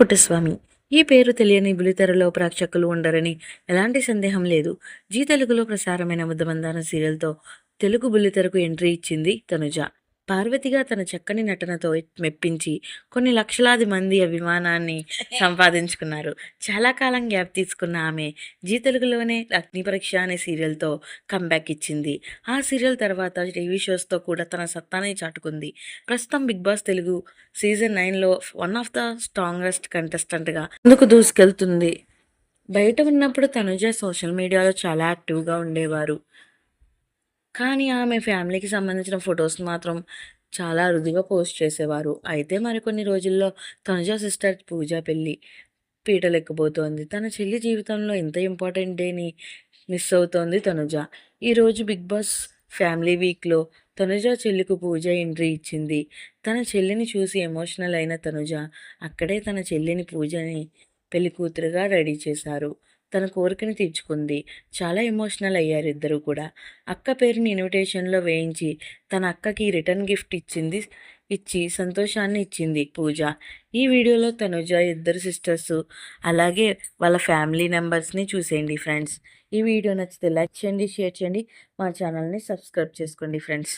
పుట్టస్వామి. ఈ పేరు తెలియని బులితెరలో ప్రేక్షకులు ఉండరని ఎలాంటి సందేహం లేదు. జీ తెలుగులో ప్రసారమైన ముద్దమందారం సీరియల్తో తెలుగు బుల్లితెరకు ఎంట్రీ ఇచ్చింది తనుజ. పార్వతిగా తన చక్కని నటనతో మెప్పించి కొన్ని లక్షలాది మంది అభిమానాన్ని సంపాదించుకున్నారు. చాలా కాలం గ్యాప్ తీసుకున్న ఆమె జీ తెలుగులోనే అగ్ని పరీక్ష అనే సీరియల్తో కంబ్యాక్ ఇచ్చింది. ఆ సీరియల్ తర్వాత టీవీ షోస్తో కూడా తన సత్తాని చాటుకుంది. ప్రస్తుతం బిగ్ బాస్ తెలుగు సీజన్ నైన్లో వన్ ఆఫ్ ద స్ట్రాంగెస్ట్ కంటెస్టెంట్గా ముందుకు దూసుకెళ్తుంది. బయట ఉన్నప్పుడు తనుజ సోషల్ మీడియాలో చాలా యాక్టివ్గా ఉండేవారు. కానీ ఆమె ఫ్యామిలీకి సంబంధించిన ఫొటోస్ మాత్రం చాలా అరుదుగా పోస్ట్ చేసేవారు. అయితే మరికొన్ని రోజుల్లో తనుజ సిస్టర్ పూజ పెళ్ళి పీటలెక్కబోతోంది తన చెల్లి జీవితంలో ఎంత ఇంపార్టెంట్ డేని మిస్ అవుతోంది తనుజ. ఈరోజు బిగ్ బాస్ ఫ్యామిలీ వీక్లో తనుజ చెల్లికి పూజ ఎంట్రీ ఇచ్చింది. తన చెల్లిని చూసి ఎమోషనల్ అయిన తనుజ అక్కడే తన చెల్లిని పూజని పెళ్ళి కూతురుగా రెడీ చేశారు. తన కోరికను తీర్చుకుంది. చాలా ఎమోషనల్ అయ్యారు ఇద్దరు కూడా. అక్క పేరుని ఇన్విటేషన్లో వేయించి తన అక్కకి రిటర్న్ గిఫ్ట్ ఇచ్చింది ఇచ్చి సంతోషాన్ని ఇచ్చింది పూజ. ఈ వీడియోలో తనుజ ఇద్దరు సిస్టర్స్ అలాగే వాళ్ళ ఫ్యామిలీ మెంబర్స్ని చూసేయండి ఫ్రెండ్స్. ఈ వీడియో నచ్చితే లైక్ చేయండి షేర్ చేయండి. మా ఛానల్ని సబ్స్క్రైబ్ చేసుకోండి ఫ్రెండ్స్.